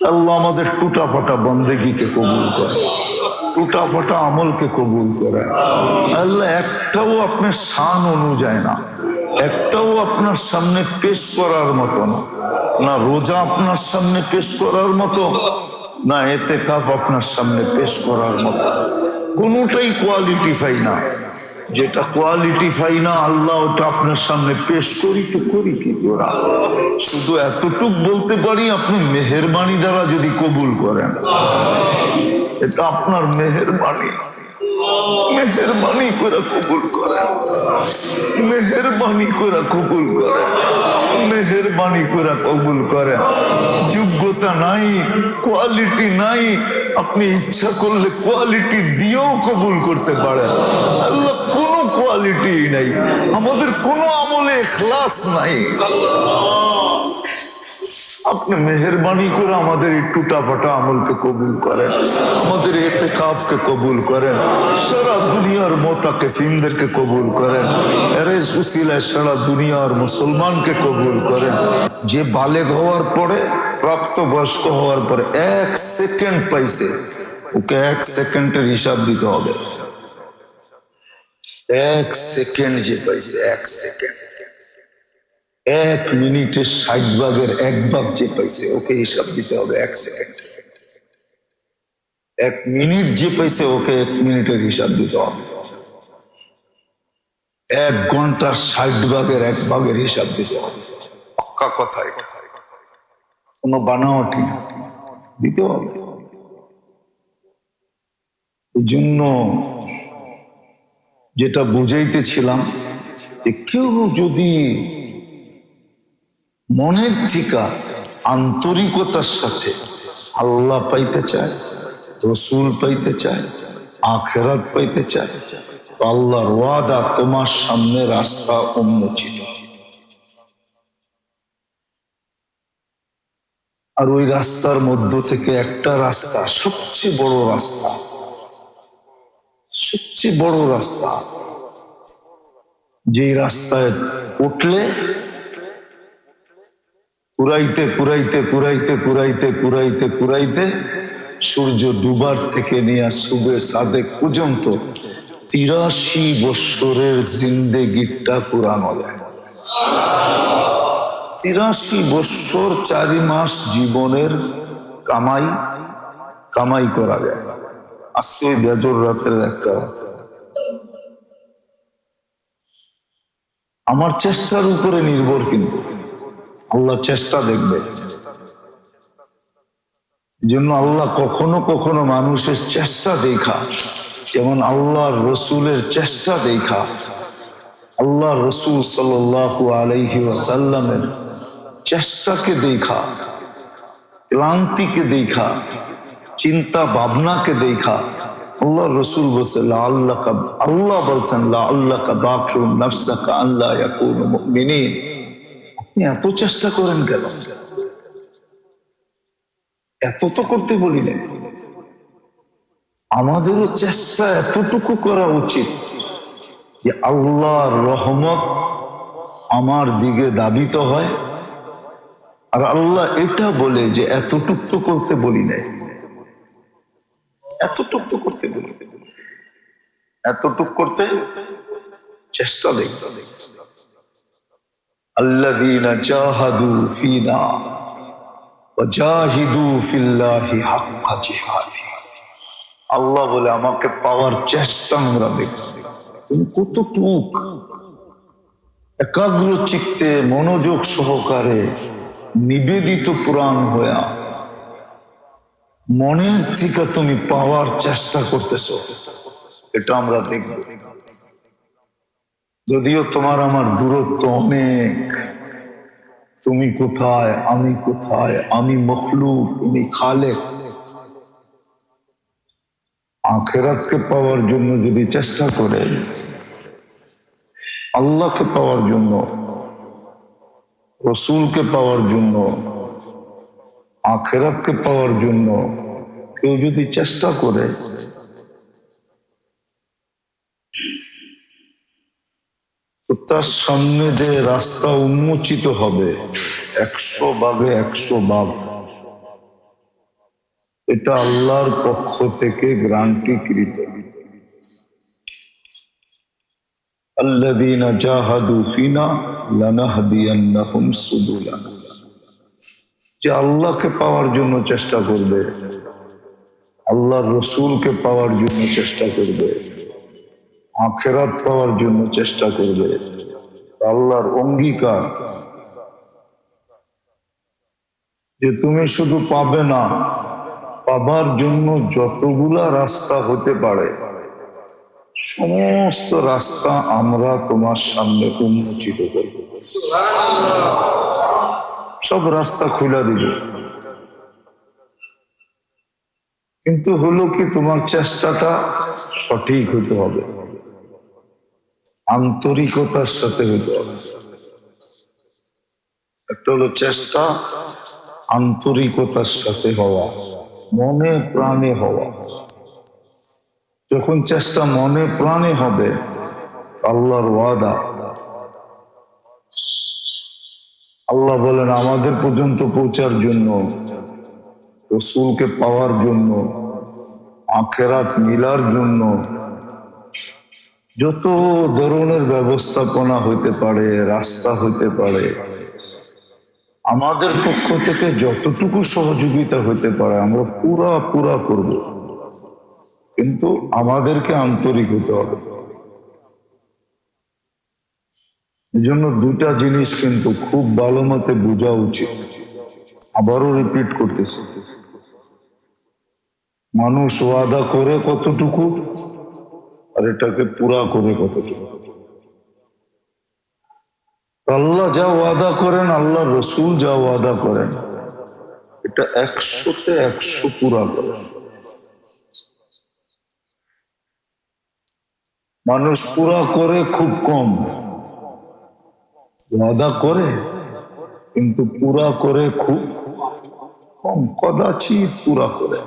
আল্লাহ আমাদের টুটা ফাটা বন্দেগিকে কবুল করে। টুটা ফাটা আমলকে কবুল করে। আল্লাহ একটাও আপনার শান অনুযায়ী না। একটাও আপনার সামনে পেশ করার মতো না। না রোজা আপনার সামনে পেশ করার মতো, না এতে কাপ আপনার সামনে পেশ করার মতো। কোনোটাই কোয়ালিটি পাই না। যেটা কোয়ালিটি পাই না, আল্লাহ ওটা আপনার সামনে পেশ করি তো করি কি ওরা। শুধু এতটুক বলতে পারি, আপনি মেহেরবানি দ্বারা যদি কবুল করেন। এটা আপনার মেহেরবানি। মেহেরবানি করে কবুল করেন। মেহেরবানি করে কবুল করেন। মেহেরবানি করে কবুল করেন। যোগ্যতা নাই কোয়ালিটি নাই আপনি ইচ্ছা করলে কোয়ালিটি দিয়েও কবুল করতে পারেন। আল্লাহ কোনো কোয়ালিটি নাই। আমাদের কোনো আমলে এখলাস নাই। আপনি মেহরবানি করে আমাদের এই টুটা ফাটা আমলকে কবুল করেন। আমাদের এতে কাফকে কবুল করেন। সারা দুনিয়ার মোতাকে ফিনদেরকে কবুল করেন। উসিলায় সারা দুনিয়ার মুসলমানকে কবুল করেন। যে বালেগ হওয়ার পরে প্রাপ্তবয়স্ক হওয়ার পরে এক সেকেন্ড পাইছে, ওকে এক সেকেন্ডের হিসাব দিতে হবে। এক সেকেন্ড যে পাইছে, এক সেকেন্ড। এক মিনিটের ষাট ভাগের এক ভাগ যে পাইছে, ওকে হিসাব দিতে হবে এক সেকেন্ড। এক মিনিট যে পাইছে, ওকে এক মিনিটের হিসাব দিতে হবে। এক ঘণ্টার ষাট ভাগের এক ভাগের হিসাব দিতে হবে। পাক্কা কথা এটা। কোনো বানাওয়াটি দিতে হবে এই জন্য যেটা বুঝাইতেছিলাম যে কেউ যদি মনের থিকা আন্তরিকতার সাথে আল্লাহ পাইতে চায়, রসুল পাইতে চায়, আখেরাত পাইতে চায় আল্লাহর ওয়াদা তোমার সামনে রাস্তা উন্মোচিত। আর ওই রাস্তার মধ্য থেকে একটা রাস্তা, সবচেয়ে বড় রাস্তা, সবচেয়ে বড় রাস্তা, যেই রাস্তায় উঠলে কুরাইতে কুরাইতে কুরাইতে কুরাইতে কুরাইতে কুরাইতে সূর্য ডুবার থেকে নিয়ে সুবে সাদেক পর্যন্ত তিরাশি বৎসরের জিন্দেগিটা কুরানো যায় তিরাশি বৎসর চারি মাস জীবনের কামাই কামাই করা যায়। আজকে বেজর রাতের একটা আমার চেষ্টার উপরে নির্ভর কিন্তু। আল্লাহ চেষ্টা দেখবে। জন্য আল্লাহ কখনো কখনো মানুষের চেষ্টা দেখা, যেমন আল্লাহর রসুলের চেষ্টা দেখা। আল্লাহ রসুল সাল্লাল্লাহু আলাইহি ওয়াসাল্লামের চেষ্টাকে দেখা, ক্লান্তিকে দেখা চিন্তা ভাবনাকে দেখা, আল্লাহ রসুল বলছে আল্লাহ আল্লাহ বলছেন আল্লাহ কা বাকি নফসাকা আল্লাহ ইয়াকুনু মুমিনিন। আপনি এত চেষ্টা করেন কেন? এত তো করতে বলি না আমাদেরও চেষ্টা এতটুকু করা উচিত যে আল্লাহর রহমত আমার দিকে দাবিত হয়। আর আল্লাহ এটা বলে যে এতটুক তো করতে বলি নাই। এতটুক তো করতে বলি এতটুক করতে চেষ্টা দেখতে ফিনা আল্লাহ বলে আমাকে পাওয়ার চেষ্টা আমরা দেখব। তুমি কতটুক একাগ্র চিত্তে মনোযোগ সহকারে নিবেদিত পুরাণ হইয়া মনের থেকে তুমি পাওয়ার চেষ্টা করতেছ, এটা আমরা দেখব। যদিও তোমার আমার দূরত্ব অনেক, তুমি কোথায়, আমি কোথায়, আমি মখলু তুমি খালে আখেরাতকে পাওয়ার জন্য যদি চেষ্টা করে আল্লাহকে পাওয়ার জন্য, রসুলকে পাওয়ার জন্য, আখেরাতকে পাওয়ার জন্য কেউ যদি চেষ্টা করে তার সামনে যে রাস্তা উন্মোচিত হবে, একশো ভাগে একশো ভাগ। এটা আল্লাহর পক্ষ থেকে গ্রান্টিকৃত। الذين جاهدوا فينا لنهدينهم سبلنا যে আল্লাহকে পাওয়ার জন্য চেষ্টা করবে আল্লাহর রসুলকে পাওয়ার জন্য চেষ্টা করবে আখেরাত পাওয়ার জন্য চেষ্টা করবে আল্লাহর অঙ্গীকার যে তুমি শুধু পাবে না পাবার জন্য যতগুলা রাস্তা হতে পারে সমস্ত রাস্তা আমরা তোমার সামনে উন্মোচিত করব। সব রাস্তা খুলে দিব কিন্তু হলো কি তোমার চেষ্টাটা সঠিক হতে হবে। আন্তরিকতার সাথে হতে হবে। একটা হলো চেষ্টা, আন্তরিকতার সাথে হওয়া, মনে প্রাণে হওয়া। যখন চেষ্টা মনে প্রাণে হবে, আল্লাহর ওয়াদা। আল্লাহ বলেন, আমাদের পর্যন্ত পৌঁছার জন্য, রসুলকে পাওয়ার জন্য, আখেরাত মিলার জন্য যত ধরনের ব্যবস্থাপনা হইতে পারে, রাস্তা হইতে পারে, আমাদের পক্ষ থেকে যতটুকু সহযোগিতা হইতে পারে, আমরা পুরা পুরা করব। কিন্তু আমাদেরকে আন্তরিক হতে হবে। এই জন্য দুটা জিনিস কিন্তু খুব ভালো মতে বোঝা উচিত। আবারও রিপিট করতেছি। মানুষ ওয়াদা করে কতটুকু, আর এটাকে পুরা করে কতটুকু। আল্লাহ যা ওয়াদা করেন আল্লাহ রসুল যা ওয়াদা করেন, এটা একশোতে একশো পুরা করেন মানুষ পুরা করে খুব কম। ওয়াদা করে, কিন্তু পুরা করে খুব কম। কদাচিৎ পুরা করে।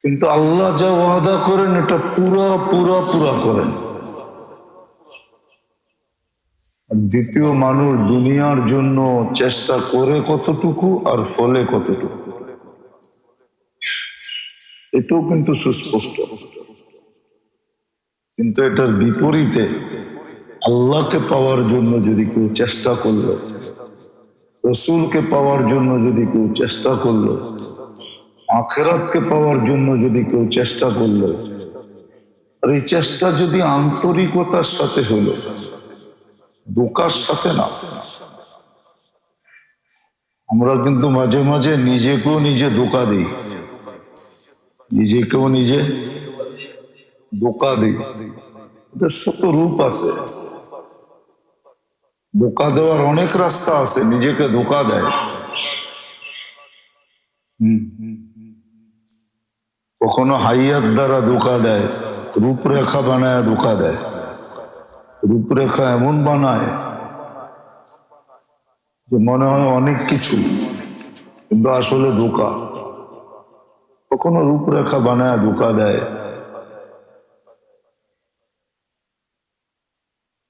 কিন্তু আল্লাহ যা ওয়াদা করেন, এটা পুরা পুরা পুরা করেন। দ্বিতীয় মানুষ দুনিয়ার জন্য চেষ্টা করে কতটুকু আর ফলে কতটুকু? এটাও কিন্তু সুস্পষ্ট। কিন্তু এটার বিপরীতে আল্লাহকে পাওয়ার জন্য যদি কেউ চেষ্টা করল, রসুলকে পাওয়ার জন্য যদি কেউ চেষ্টা করল, আখেরাতকে পাওয়ার জন্য যদি কেউ চেষ্টা করল, আর এই চেষ্টা যদি আন্তরিকতার সাথে হলো দোকার সাথে না। আমরা কিন্তু মাঝে মাঝে নিজেকেও নিজে ধোকা দিই। নিজেকেও নিজে ধোকা দিই এটা শত রূপ আছে ধোকা দেওয়ার অনেক রাস্তা আছে নিজেকে ধোকা দেয় হুম। কখনো হাইয়ার দ্বারা ধোকা দেয় রূপরেখা বানায় ধোকা দেয় রূপরেখা এমন বানায় যে মনে হয় অনেক কিছু, কিন্তু আসলে ধোকা। কখনো রূপরেখা বানায় ধোকা দেয়।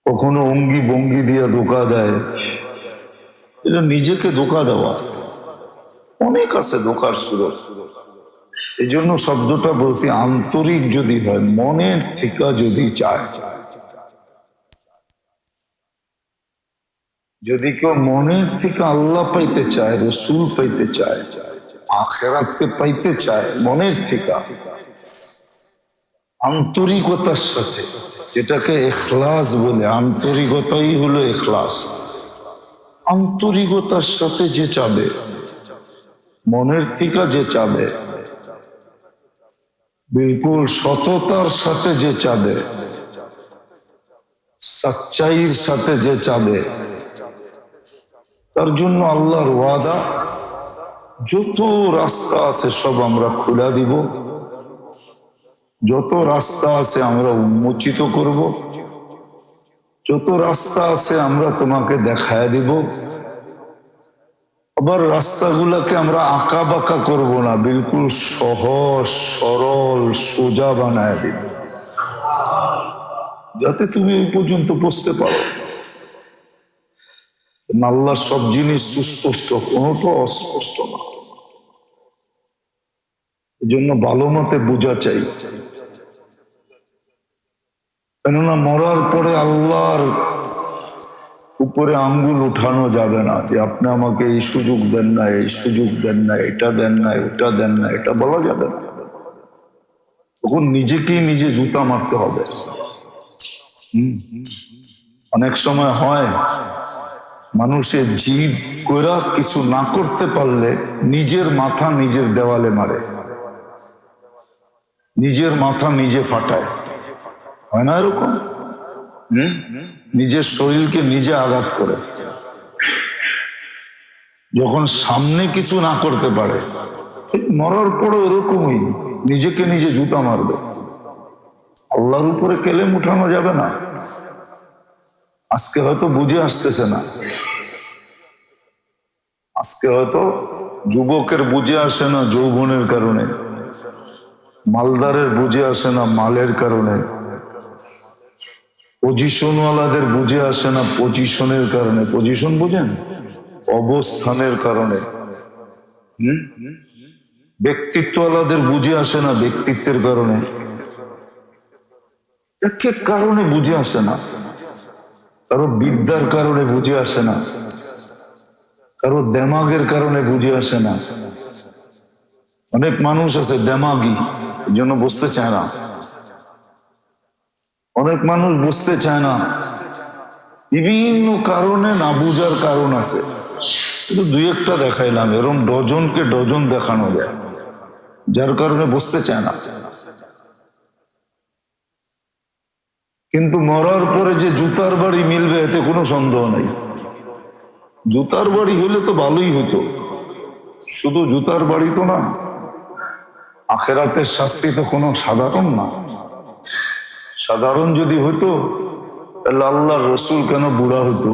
কখনো অঙ্গি ভঙ্গি দিয়ে ধোকা দেয়। এটা নিজেকে ধোকা দেওয়া। অনেক আছে ধোকার সুরত এই জন্য শব্দটা বলছি, আন্তরিক যদি হয়, মনের থেকে যদি চায়। যদি কেউ মনের থেকে আল্লাহ পাইতে চায়, রসুল পাইতে চায়, আখেরাতকে পাইতে চায়, মনের থেকে, আন্তরিকতার সাথে যেটাকে এখলাস বলে, আন্তরিকতাই হলো এখলাস। আন্তরিকতার সাথে যে চাবে, মনের থেকে যে চাবে বিলকুল সততার সাথে যে চাবে সচ্চাইয়ের সাথে যে চাবে, তার জন্য আল্লাহর ওয়াদা, যত রাস্তা আছে সব আমরা খুলে দিব। যত রাস্তা আছে আমরা উন্মোচিত করব। যত রাস্তা আছে আমরা তোমাকে দেখায় দিব। আবার রাস্তাগুলোকে আমরা আঁকা বাঁকা করব না, বিলকুল সহজ, সরল, সোজা বানায় দিব। যাতে তুমি ওই পর্যন্ত পৌঁছতে পারো। আল্লাহ সব জিনিস সুস্পষ্ট, কোনোটা অস্পষ্ট না। জন্য ভালো মতে বোঝা চাই। কেননা মরার পরে আল্লাহর উপরে আঙ্গুল উঠানো যাবে না যে আপনি আমাকে এই সুযোগ দেন না, এই সুযোগ দেন না, এটা দেন না এটা দেন না, এটা বলা যাবে না। তখন নিজেকেই নিজে জুতা মারতে হবে। অনেক সময় হয়, মানুষের জিদ কইরা কিছু না করতে পারলে নিজের মাথা নিজের দেওয়ালে মারে। নিজের মাথা নিজে ফাটায়। হয় না এরকম? নিজের শরীরকে নিজে আঘাত করে। যখন সামনে কিছু না করতে পারে মরার পরও এরকমই, নিজেকে নিজে জুতা মারবে। আল্লাহর উপরে কেলেম উঠানো যাবে না। আজকে হয়তো বুঝে আসতেছে না। আজকে হয়তো যুবকের বুঝে আসে না যৌবনের কারণে। মালদারের বুঝে আসে না মালের কারণে। পজিশনওয়ালাদের বুঝে আসে না পজিশনের কারণে। পজিশন বুঝেন? অবস্থানের কারণে? ব্যক্তিত্বওয়ালাদের বুঝে আসে না ব্যক্তিত্বের কারণে। এক কারণে বুঝে আসে না। কারও বিদ্যার কারণে বুঝে আসে না। কারও দেমাগের কারণে বুঝে আসে না। অনেক মানুষ আছে দেমাগি, এই জন্য বুঝতে চায় না। অনেক মানুষ বুঝতে চায় না। বিভিন্ন কারণে না বুঝার কারণ আছে। কিন্তু দুই একটা দেখাইলাম এরকম ডজনকে ডজন দেখানো যায়। যার কারণে বুঝতে চায় না। কিন্তু মরার পরে যে জুতার বাড়ি মিলবে, এতে কোনো সন্দেহ নেই। জুতার বাড়ি হলে তো ভালোই হতো। শুধু জুতার বাড়ি তো না, আখেরাতের শাস্তি তো কোনো সাধারণ না। সাধারণ যদি হতো তাহলে আল্লাহর রসুল কেন বুড়া হতো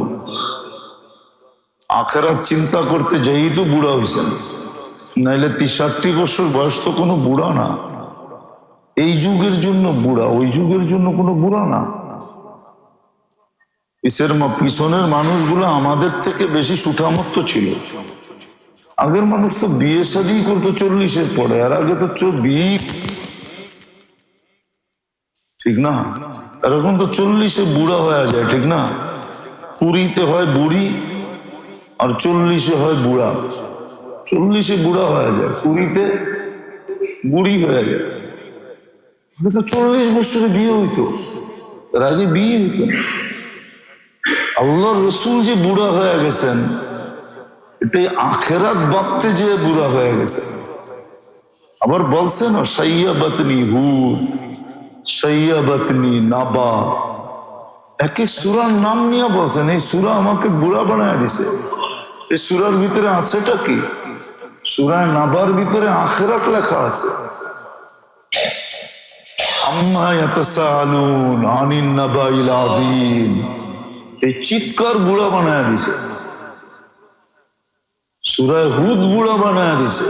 আখেরাত চিন্তা করতে যেই তো বুড়া হয়েছেন নাইলে তিষট্টি বছর বয়স তো কোনো বুড়া না। এই যুগের জন্য বুড়া, ওই যুগের জন্য কোনো বুড়া না। পিছের মা- পিছনের মানুষগুলো আমাদের থেকে বেশি সুঠামত্ত ছিল। আগের মানুষ তো বিয়ে শাদি করতো চল্লিশের পরে, আর আগে তো বিয়ে ঠিক না? এখন তো চল্লিশে বুড়া হয়ে যায়, ঠিক না? কুড়িতে হয় বুড়ি আর চল্লিশে হয় বুড়া। চল্লিশে বুড়া হয়ে যায়, কুড়িতে বুড়ি হয়ে যায়। তো চল্লিশ বছরে বিয়ে হইতো। এর আগে বিয়ে হইতো আল্লাহ রসুল যে বুড়া হয়ে গেছেন, এটাই আখেরাত ভাবতে যে বুড়া হয়ে গেছে। আবার বলছেন সৈয়াবতনি হুদ। সৈয়াবতনি নাবা। একে সুরার নাম নিয়ে বলছেন, এই সুরা আমাকে বুড়া বানায় দিছে। এই সুরার ভিতরে আছেটা কি? সুরায় নাবার ভিতরে আখেরাত লেখা আছে। এই চিৎকার বুড়া বানায় দিছে। সুরায় হুদ বুড়া বানায় দিছে।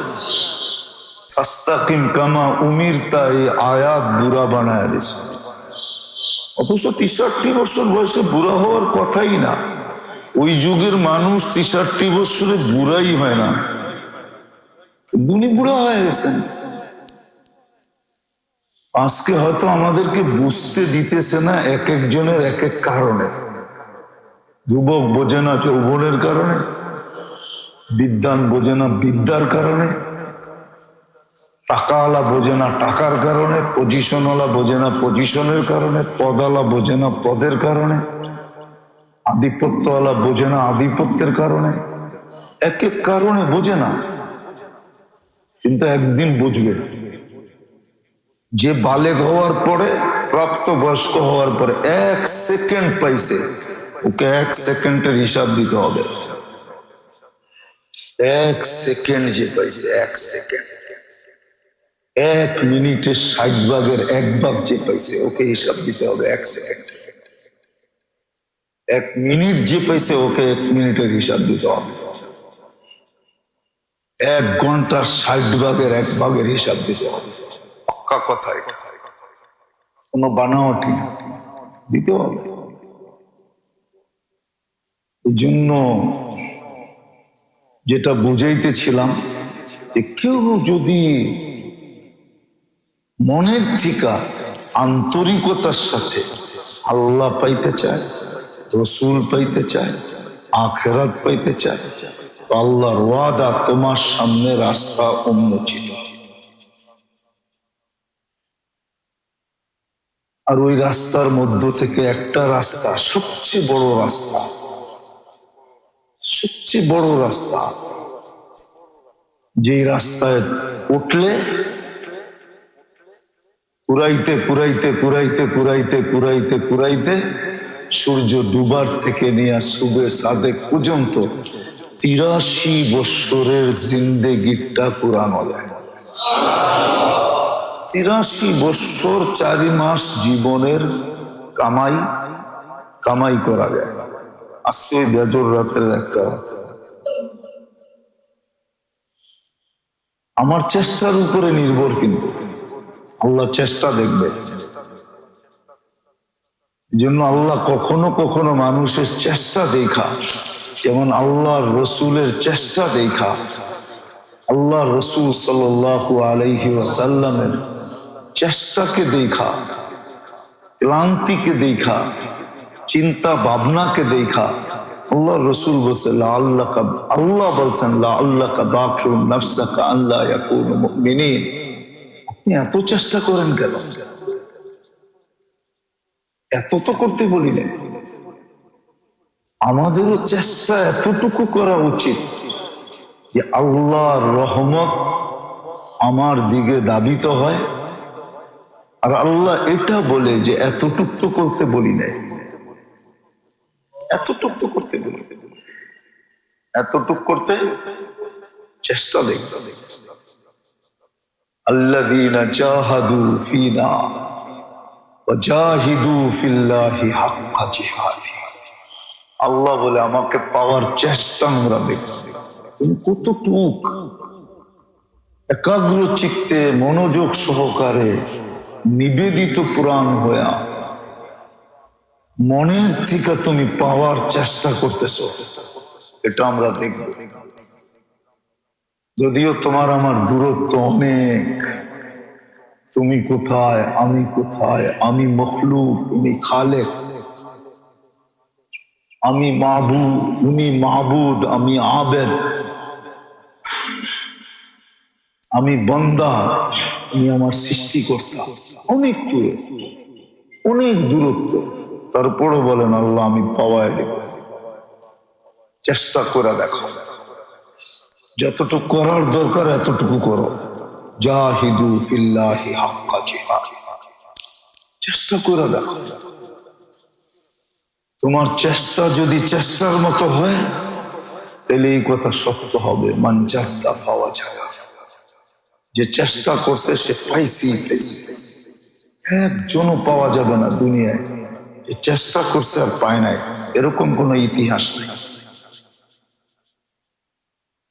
ফাস্তাকিম কামা উমিরতা, এই আয়াত বুড়া বানায় দিছে। অথচ তিষট্টি বছর বয়সে বুড়া হওয়ার কথাই না। ওই যুগের মানুষ তিষট্টি বছরে বুড়াই হয় না। দুনি বুড়া হয়ে গেছেন। আজকে হয়তো আমাদেরকে বুঝতে দিতেছে না এক একজনের এক এক কারণে। যুবক বোঝে না যৌবনের কারণে বিদ্যান বোঝে না বিদ্যার কারণে। টাকাওয়ালা বোঝে না টাকার কারণে পজিশনওয়ালা বোঝে না পজিশনের কারণে পদালা বোঝে না পদের কারণে, আধিপত্যওয়ালা বোঝে না আধিপত্যের কারণে, এক এক কারণে বোঝে না। কিন্তু একদিন বুঝবে, যে বালেক হওয়ার পরে প্রাপ্ত বয়স্ক হওয়ার পরে এক সেকেন্ড পাইছে, ওকে এক সেকেন্ডের হিসাব দিতে হবে। এক সেকেন্ড যে পাইছে, এক সেকেন্ড। এক মিনিটে ষাট ভাগের এক ভাগ যে পাইছে, ওকে হিসাব দিতে হবে এক সেকেন্ড এক মিনিট যে পাইছে, ওকে এক মিনিটের হিসাব দিতে হবে। এক ঘণ্টার ষাট ভাগের এক ভাগের হিসাব দিতে হবে। পাক্কা কথা কোনো বানাওয়াটি না। দিতে হবে। এই জন্য যেটা বুঝাইতেছিলাম যে কেউ যদি মনের থিকা আন্তরিকতার সাথে আল্লাহ পাইতে চায়, রসুল পাইতে চায়, আখেরাত পাইতে চায়, তো আল্লাহর ওয়াদা তোমার সামনে রাস্তা উন্মোচিত। আর ওই রাস্তার মধ্য থেকে একটা রাস্তা, সবচেয়ে বড় রাস্তা, সবচেয়ে বড় রাস্তা, যেই রাস্তায় উঠলে কুরাইতে কুরাইতে কুরাইতে কুরাইতে কুরাইতে কুরাইতে সূর্য ডুবার থেকে নিয়ে সুবে সাদেক পর্যন্ত তিরাশি বৎসরের জিন্দেগিটা কুরানো যায় তিরাশি বৎসর চারি মাস জীবনের কামাই কামাই করা যায়। আজকে বেজর রাতের একটা আমার চেষ্টার উপরে নির্ভর কিন্তু। আল্লাহ চেষ্টা দেখবে। জন্য আল্লাহ কখনো কখনো মানুষের চেষ্টা দেখা, যেমন আল্লাহর রসুলের চেষ্টা দেখা। আল্লাহ রসুল সাল্লাল্লাহু আলাইহি ওয়াসাল্লামের চেষ্টাকে দেখা, ক্লান্তিকে দেখা, চিন্তা ভাবনাকে দেখা। আল্লাহ রসুল বলছে আল্লাহ আল্লাহ বলছেন আল্লাহ নফসাকা আল্লাহ আপনি এত চেষ্টা করেন কেন? এত তো করতে বলি না আমাদেরও চেষ্টা এতটুকু করা উচিত যে আল্লাহর রহমত আমার দিকে দাবিত হয়। আর আল্লাহ এটা বলে যে এতটুক তো করতে বলি নাই। এতটুক তো করতে বলি এতটুক করতে চেষ্টা দেখতে আল্লাহ বলে, আমাকে পাওয়ার চেষ্টা আমরা কতটুক একাগ্র চিত্তে মনোযোগ সহকারে নিবেদিত পুরাণ হইয়া মনের থেকে তুমি পাওয়ার চেষ্টা করতেছ। এটা আমরা দেখব। যদিও তোমার আমার দূরত্ব অনেক, তুমি কোথায়, আমি কোথায়, আমি মখলু তুমি খালেক। আমি মাহবু উনি মাহবুদ আমি আবেদ। আমি বন্দা আমি আমার সৃষ্টিকর্তা। অনেক দূরে, অনেক দূরত্ব। তারপরও বলেন, আল্লাহ, আমি পাওয়ায় দেব। চেষ্টা করে দেখো। যতটুকু করার দরকার এতটুকু করো। জাহিদু ফিল্লাহি হাক্কা জিহাদ। চেষ্টা করে দেখো। তোমার চেষ্টা যদি চেষ্টার মতো হয়, তাহলে এই কথা সত্য হবে। মানজাদা পাওয়া যায় যে চেষ্টা করছে, সে পাইছি পাইছে। একজনও পাওয়া যাবে না দুনিয়ায়। যে চেষ্টা করছে আর পায় নাই। এরকম কোনো ইতিহাস নেই।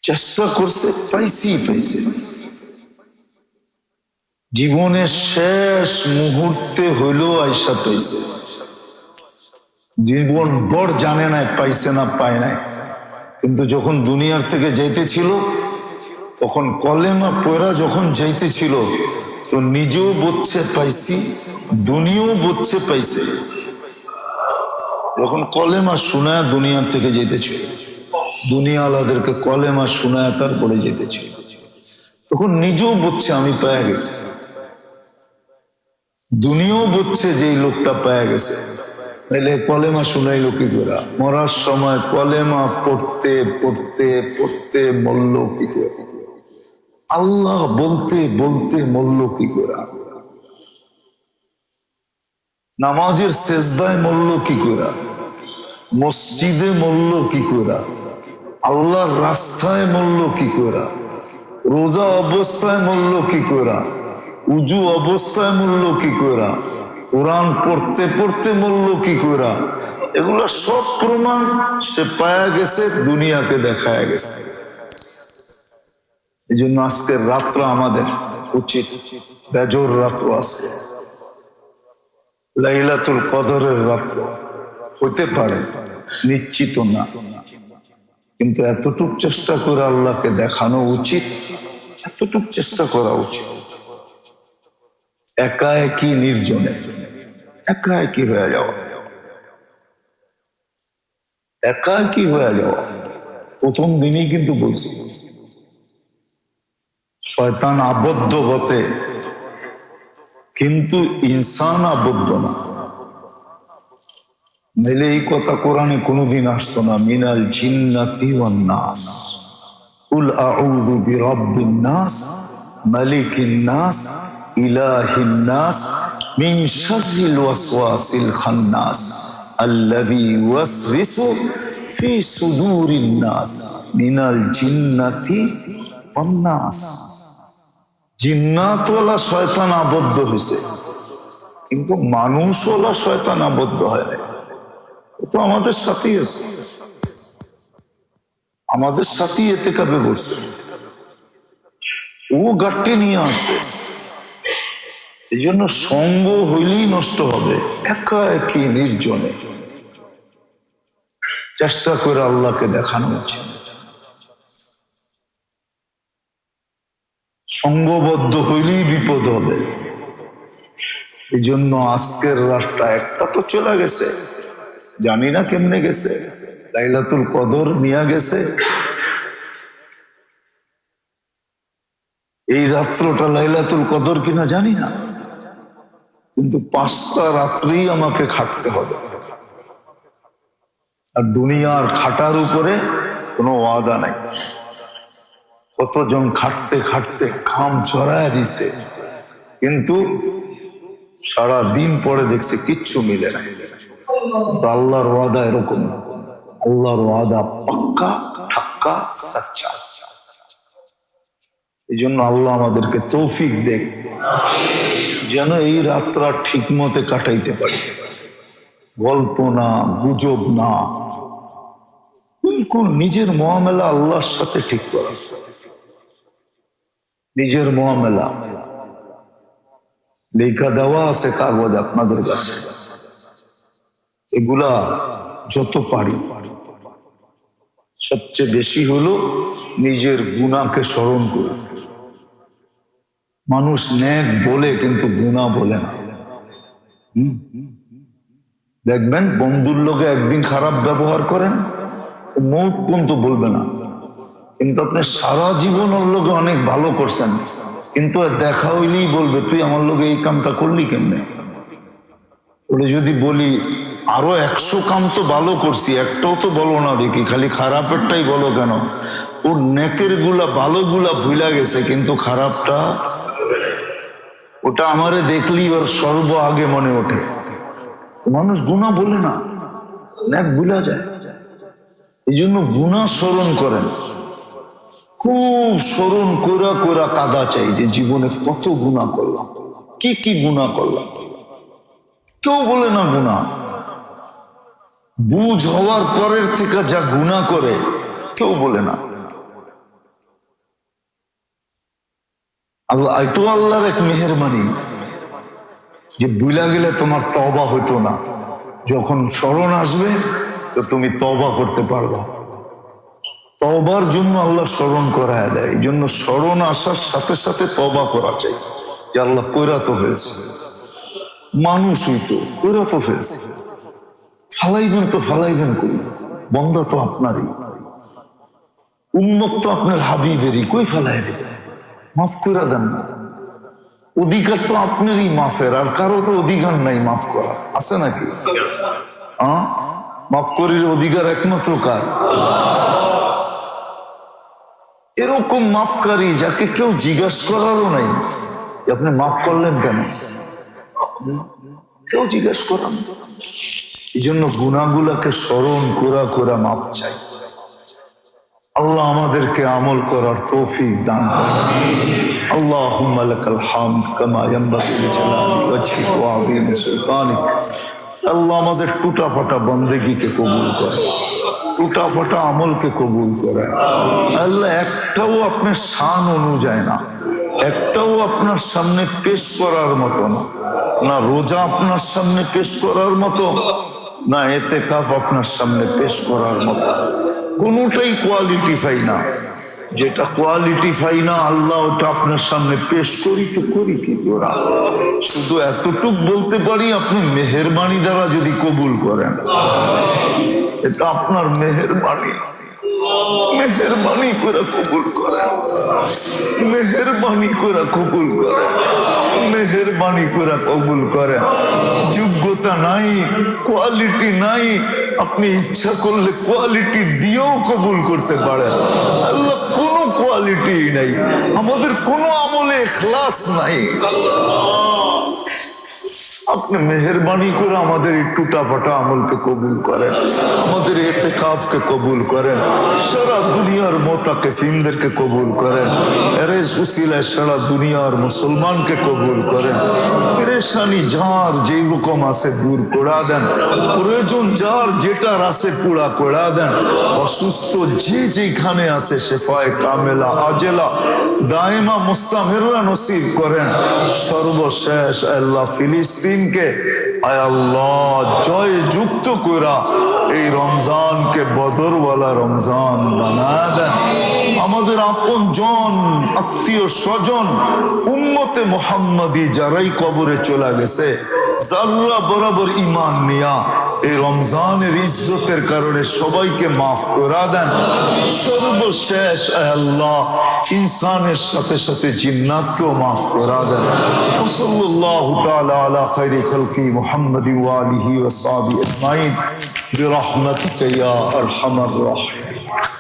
চেষ্টা করছে, পাইছি, পাইছে। জীবনের শেষ মুহূর্তে হইলেও আয়সা পাইছে। জীবন বড় জানে নাই, পাইছে না, পায় নাই। কিন্তু যখন দুনিয়ার থেকে যাইতেছিল, তখন কলেমা পয়রা যখন যাইতেছিল, তো নিজেও বোধছে পাইছি, দুনিয়াও বোধছে পাইছে। যখন কলেমা শোনায় দুনিয়ার থেকে যেতেছিল দুনিয়া আলাদেরকে কলেমা শোনায় তারপরে যেতেছিল তখন নিজেও বুঝছে আমি পায়া গেছি। দুনিয়াও বুঝছে যে লোকটা পায়া গেছে। নাহলে কলেমা শুনাইল কি করে? মরার সময় কলেমা পড়তে পড়তে পড়তে মরল কি আল্লাহ বলতে বলতে মরল কি করে? নামাজের শেষদায় মরল কি করে? মসজিদে মরল কি করে? আল্লাহর রাস্তায় মূল্য কি করে রোজা অবস্থায় মূল্য কি করে উজু অবস্থায় মূল্য কি করে কোরআন পড়তে পড়তে মরল কি করে এগুলো সব প্রমাণ সে পায়া গেছে দুনিয়াতে দেখায় গেছে। এই জন্য আজকের রাত্র আমাদের উচিত। বেজর রাত্র আজকে লাইলাতুল কদরের রাত্র হতে পারে, নিশ্চিত না। কিন্তু এতটুক চেষ্টা করে আল্লাহকে দেখানো উচিত, এতটুক চেষ্টা করা উচিত। একা একই নির্জনে, একা একই হয়ে যাওয়া। একা একই হয়ে যাওয়া। প্রথম দিনই কিন্তু বলছি শয়তান আবদ্ধ বটে, কিন্তু ইনসান আবদ্ধ না। মেলে এই কথা কোরআনে কোনোদিন আসতো না, মিনাল জিন্নাতি ওয়ান নাস। কুল আউযু বিরাব্বিন নাস, মালিকিন নাস, ইলাহিন নাস, মিন শাররিল ওয়াসওয়াসিল খান্নাস, আল্লাযী ইউওয়াসওয়িসু ফি সুদুরিন নাস, মিনাল জিন্নাতি ওয়ান নাস। জিন্নাতওয়ালা শয়তান আবদ্ধ হয়েছে কিন্তু মানুষওয়ালা শয়তান আবদ্ধ হয় না তো আমাদের সাথেই আছে। আমাদের সাথেই এতে কাবে বসছে ও গাঠটি নিয়ে আসে। এই জন্য সঙ্গ হইলেই নষ্ট হবে, একা একই নির্জনে। চেষ্টা করে আল্লাহকে দেখানো উচিত। সঙ্গবদ্ধ হইলেই বিপদ হবে। এই জন্য আজকের রাতটা একটা তো চলে গেছে। জানি না কেমনে গেছে। লাইলাতুল কদর নিয়ে গেছে। এই রাত্রটা লাইলাতুল কদর কিনা জানি না। কিন্তু পাঁচটা রাত্রেই আমাকে খাটতে হবে। আর দুনিয়ার খাটার উপরে কোনো ওয়াদা নাই। কতজন খাটতে খাটতে খাম চড়ায় দিছে। কিন্তু সারা দিন পরে দেখছে কিচ্ছু মিলে না তো আল্লাহর ওয়াদা এরকম। আল্লাহর ওয়াদা পাক্কা, ঠাক্কা, সাচ্চা। এই জন্য আল্লাহ আমাদেরকে তৌফিক দেখ, যেন এই রাত্রা ঠিক মতে কাটাইতে পারি। গল্প না, গুজব না। বিলকুল নিজের মহামেলা আল্লাহর সাথে ঠিক করা। নিজের মহামেলা। লেখা দেওয়া আছে কাগজ আপনাদের কাছে। এগুলা যত পারি, সবচেয়ে বেশি হলো নিজের গুণাকে স্মরণ করে। মানুষ ন্যাক বলে কিন্তু গুণা বলে না। দেখবেন বন্ধুর লোকে একদিন খারাপ ব্যবহার করেন, মুখ কিন্তু বলবে না। কিন্তু আপনি সারা জীবন ওর লোকে অনেক ভালো করছেন, কিন্তু দেখা হইলেই বলবে, তুই আমার লোকে এই কামটা করলি কেমনে? ওরে যদি বলি আরও একশো কাম তো ভালো করছি, একটাও তো বলো না দেখি, খালি খারাপেরটাই বলো কেন? ওর নেকেরগুলা ভালো গুলা ভুলা গেছে, কিন্তু খারাপটা ওটা আমারে দেখলি ওর সর্ব আগে মনে ওঠে। মানুষ গুণা বলে না ন্যাক ভুলা যায়। এই জন্য গুণা স্মরণ করেন। খুব স্মরণ করা করা কাদা চাই যে জীবনে কত গুণা করলাম। কি কি গুণা করলাম। কেউ বলে না গুণা। বুঝ হওয়ার পরের থেকে যা গুণা করে, কেউ বলে না। আল্লাহ এটু আল্লাহর এক মেহরবানি, যে বুলা গেলে তোমার তবা হইতো না। যখন স্মরণ আসবে, তো তুমি তবা করতে পারবা। তবার জন্য আল্লাহ স্মরণ করায় দেয়। এই জন্য স্মরণ আসার সাথে সাথে তবা করা চাই। যে আল্লাহ কইরা তো হয়েছে। মানুষ হইতো কইরা তো হয়েছে। ফালাইবেন তো ফালাইবেন কই? বন্দা তো আপনারই। উন্মত তো আপনার হাবিবেরই। কই ফালাই মাফ করে দেন না। অধিকার তো আপনারই মাফের, আর কারও তো অধিকার নাই মাফ করা আছে নাকি? হ্যাঁ মাফ করির অধিকার একমাত্র কার? এরকম মাফকারী যাকে কেউ জিজ্ঞাসা করারও নাই। আপনি মাফ করলেন কেন? কেউ জিজ্ঞেস করান এই জন্য গুণাগুলাকে স্মরণ কোরা কোরা মাপ চাই। আল্লাহ আমাদেরকে আমল করার তৌফিক দান আল্লাহ হামদ কামা সুলতানিক। আল্লাহ আমাদের টুটা ফাটা বন্দেগীকে কবুল করে টুটা ফাটা আমলকে কবুল করে আল্লাহ একটাও আপনার শান অনুযায়ী না। একটাও আপনার সামনে পেশ করার মতো না। না, রোজা আপনার সামনে পেশ করার মতো। না, এতে কাপ আপনার সামনে পেশ করার মতো কোনোটাই কোয়ালিটি ফাই না। যেটা কোয়ালিটি ফাই না, আল্লাহ ওটা আপনার সামনে পেশ করি তো করি কি করা শুধু এতটুক বলতে পারি, আপনি মেহরবানি দ্বারা যদি কবুল করেন। এটা আপনার মেহেরবানি। মেহেরবানি করে কবুল করেন মেহেরবানি করে কবুল করেন মেহেরবানি করে কবুল করেন যোগ্যতা নাই কোয়ালিটি নাই। আপনি ইচ্ছা করলে কোয়ালিটি দিয়েও কবুল করতে পারেন। আল্লাহ কোনো কোয়ালিটি নাই। আমাদের কোনো আমলে এখলাস নাই। আপনি মেহরবানি করে আমাদের এই টুটা ফাটা আমলকে কবুল করেন। আমাদের এতে কাফকে কবুল করেন। সারা দুনিয়ার মোতাকে, ফিনদেরকে কবুল করেন। এরেজ উসিলায় সারা দুনিয়ার মুসলমানকে কবুল করেন। পেরেশানি যার যেই রকম আছে দূর করা দেন। প্রয়োজন যার যেটার আছে পুরা করা দেন। অসুস্থ যে যেখানে আছে শেফায় কামেলা, আজেলা, দায়মা মুস্তামেররা নসিব করেন। সর্বশেষ আল্লাহ ফিলিস্তিনকে আয় আল্লাহ জয় যুক্ত করা এই রমজানকে বদরওয়ালা রমজান বানা দেন। আমাদের আপন জন আত্মীয় স্বজন উম্মতে মোহাম্মদী যারাই কবরে চলে গেছে জাল্লা বরাবর ইমান নিয়া এই রমজানের ইজ্জতের কারণে সবাইকে মাফ করা দেন সর্বশেষ আয় আল্লাহ ইনসানের সাথে সাথে জিন্নাতকেও মাফ করা দেন ওসল্লাল্লাহু তাআলা আলা খাইরি খালকি মুহাম্মদি ওয়া আলিহি ওয়া সাহবিহি আজমাইন برحمتك يا ارحم الراحمين